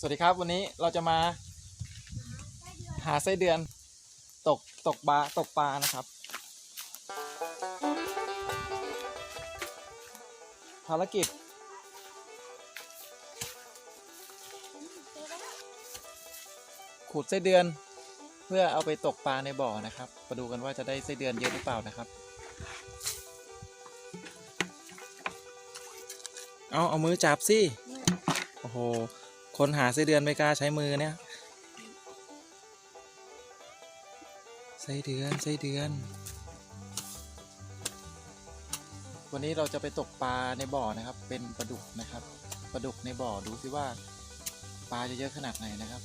สวัสดีครับวันนี้เราจะมาหาไส้เดือนตกตกปลาตกปลานะครับ ภารกิจ ขุดไส้เดือนเพื่อเอาไปตกปลาในบ่อนะครับมาดูกันว่าจะได้ไส้เดือนเยอะหรือเปล่านะครับ เอาเอามือจับสิโอ้โห คนหาไส้เดือนไม่กล้าใช้มือเนี่ยไส้เดือนไส้เดือน วันนี้เราจะไปตกปลาในบ่อนะครับ เป็นปลาดุกนะครับปลาดุกในบ่อดูสิว่าปลาจะเยอะขนาดไหนนะครับ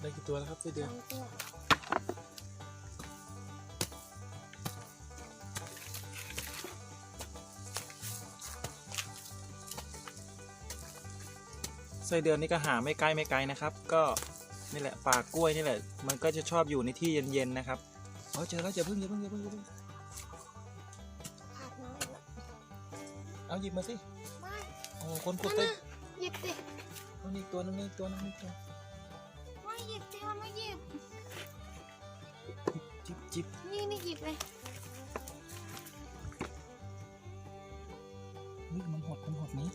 ได้กี่ตัวแล้วครับไส้เดือน ไส้เดือนนี่ก็หาไม่ไกลไม่ไกลนะครับ ก็นี่แหละป่ากล้วยนี่แหละ มันก็จะชอบอยู่ในที่เย็นๆนะครับเอาเจอแล้วอย่าเพิ่งอย่าเพิ่งอย่าเพิ่งอย่าเพิ่งขาดน้อยละเอาหยิบมาสิไม่โอ้คนขุนั่ดนไส้น่ะหยิบสิเอานี่อีกตัวนึงนี่อีกตัวนึงนี่อีกตัวไม่หยิบสิมันไม่หยิบจิบจิบนี่นี่หยิบเลยเฮ้ยมันหดมันหดนี้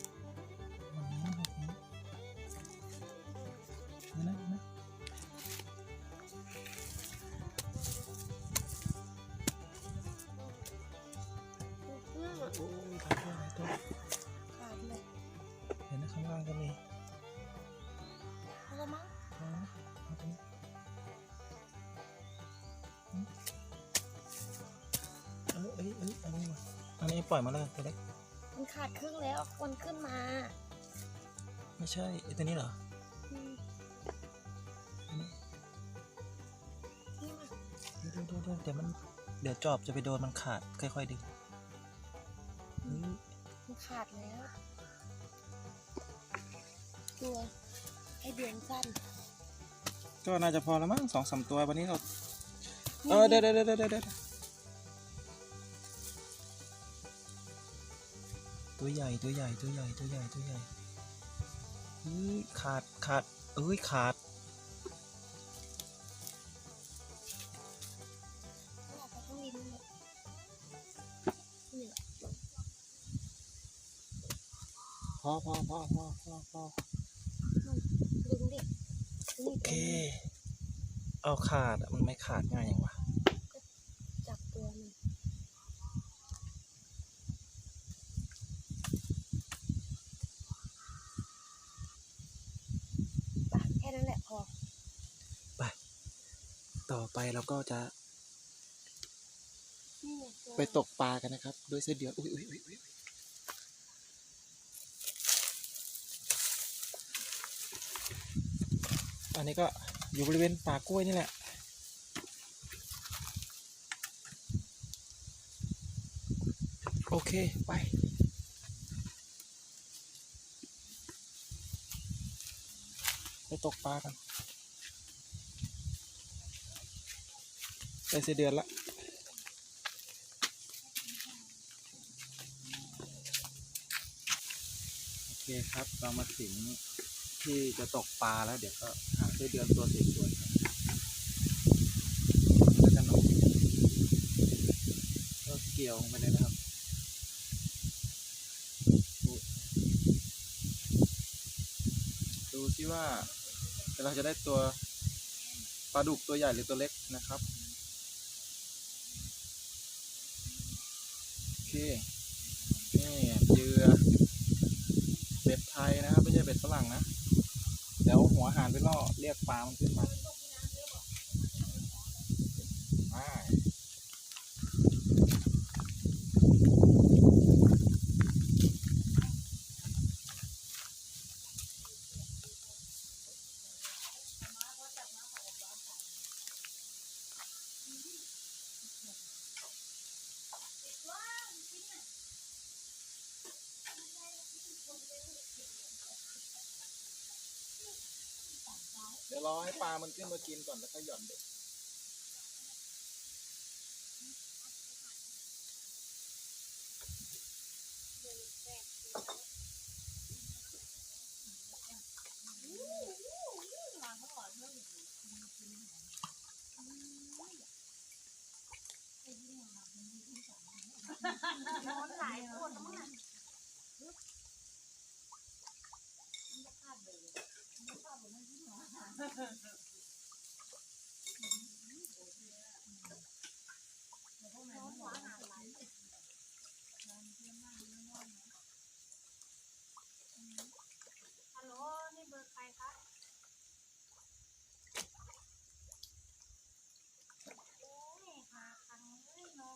มันนี้มันหด อันนี้ปล่อยมาเลยตัวเล็กมันขาดครึ่งแล้วมันขึ้นมาไม่ใช่ไอ้ตัวนี้เหรออืมอันนี้นี่มาเดี๋ยวเดี๋ยวเดี๋ยวเดี๋ยวมันเดี๋ยวจอบจะไปโดนมันขาดค่อยๆดึงเฮ้ยมันขาดแล้วตัวไอเดือนสั้นก็น่าจะพอแล้วมั้งสองสามตัววันนี้เรานี่เออเดี๋ยวเดี๋ยวเดี๋ยวเดี๋ยวเดี๋ยว ตัวใหญ่ตัวใหญ่ตัวใหญ่ตัวใหญ่ตัวใหญ่เฮ้ยขาดขาดเอ้ยขาดขาดไปข้างลิ้นเลยนี่แหละพอพอพอพอพอพอดึงดินี่โอเค เอาขาดอะมันไม่ขาดง่ายอย่างวะ จับตัวมันไปแค่นั้นแหละพอ ต่อไปเราก็จะ นี่ไงตัวไปตกปลากันนะครับ ด้วยเส้นเดือนอุ้ยอุ้ยอุ้ยอุ้ยอันนี้ก็อยู่บริเวณป่ากล้วยนี่แหละ โอเค ไป ไปตกปลากัน ได้เสเดือนละโอเคครับเรามาถึงที่จะตกปลาแล้ว เดี๋ยวก็หาไส้เดือนตัวสวยๆแล้วกันเนาะก็เกี่ยวไปเลยนะครับดูดูสิว่าเราจะได้ตัวปลาดุกตัวใหญ่หรือตัวเล็กนะครับ โอเค นี่เหยื่อเบ็ดไทยนะครับไม่ใช่เบ็ดฝรั่งนะเดี๋ยวหัวหานไปล่อเรียกปลามันขึ้นมา ยวรอให้ปลามันขึ้นมากินก่อนแล้วก็หย่อนเด็ก นอนหลายคนมั้งน่ะ น้องหัวอาหารไหลฮัลโหล นี่เบอร์ใครคะ โอ้ยหาคันเลยเนาะ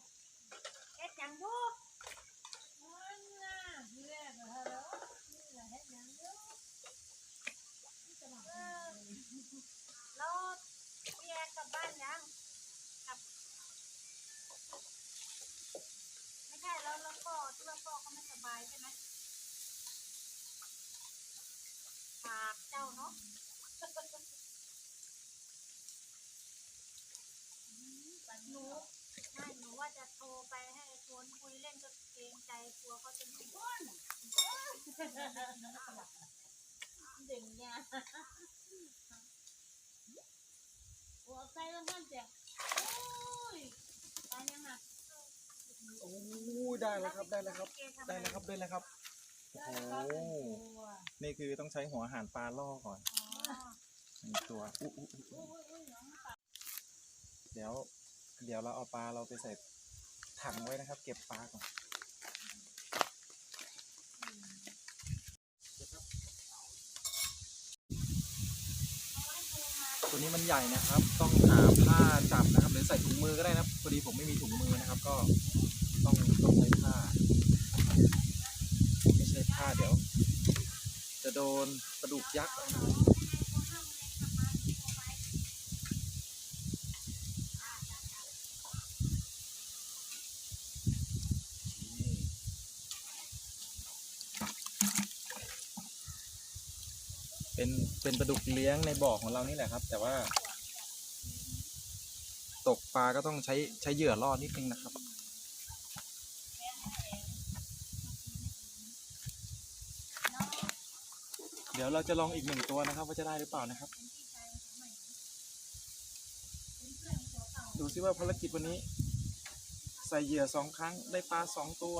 เฮ็ดหยังอยู่มันน่ะเรียกฮัลโหลนี่แหละเฮ็ดหยังอยู่เออแล้วพี่แอนกลับบ้านยังกลับ ไม่ใช่แล้วแล้วก็ที่ว่าพ่อเขาไม่สบายใช่ไหมฝากเจ้าเนาะหนูไม่หนูว่าจะโทรไปให้ชวนคุยเล่นก็เกรงใจกลัวเขาจะยุ่ง เด่นยาหัวใจแล้วท่านเจ็บโอ้ยตายยังอะโอ้ได้แล้วครับได้แล้วครับ ได้แล้วครับได้แล้วครับโอ้โหนี่คือต้องใช้หัวหารปลาล่อก่อนหนึ่งตัวอุ๊อุ๊อุ๊อุ๊เดี๋ยว เดี๋ยวเราเอาปลาเราไปใส่ถังไว้นะครับ เก็บปลาก่อน ตัวนี้มันใหญ่นะครับ ต้องหาผ้าจับนะครับหรือใส่ถุงมือก็ได้นะพอดีผมไม่มีถุงมือนะครับ ก็ต้องต้องใช้ผ้า ไม่ใช่ผ้าเดี๋ยว จะโดนปลาดุกยักษ์นะครับนี่ เป็นป็นปลาดุกเลี้ยงในบ่อของเรานี่แหละครับ แต่ว่า ตกปลาก็ต้องใช้ใช้เหยื่อล่อนิดนึงนะครับ เดี๋ยวเราจะลองอีกหนึ่งตัวนะครับ ว่าจะได้หรือเปล่านะครับ ดูซิว่าภารกิจวันนี้ ใส่เหยื่อสองครั้งได้ปลาสองตัว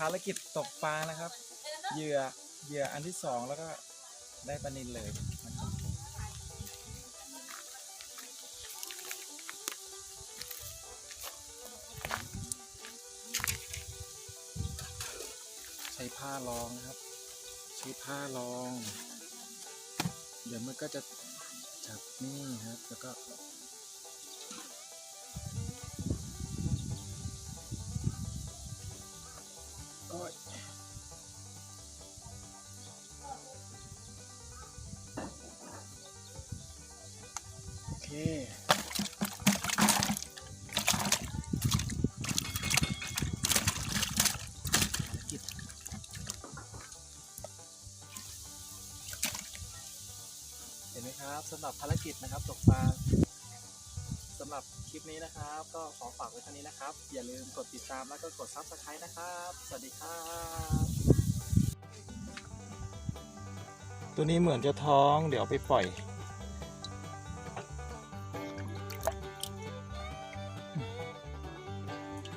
ภารกิจตกปลานะครับ เหยื่อเหยื่ออันที่สองแล้วก็ได้ปลานินเลยนะครับใช้ผ้ารองนะครับ ใช้ผ้ารอง เดี๋ยวมันก็จะจับนี่ครับแล้วก็ กิจนะครับตกปลาสำหรับคลิปนี้นะครับ ก็ขอฝากไว้เท่านี้นะครับ อย่าลืมกดติดตามแล้วก็กด Subscribe นะครับ สวัสดีครับ ตัวนี้เหมือนจะท้องเดี๋ยวไปปล่อย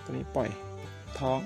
ตัวนี้ปล่อยท้อง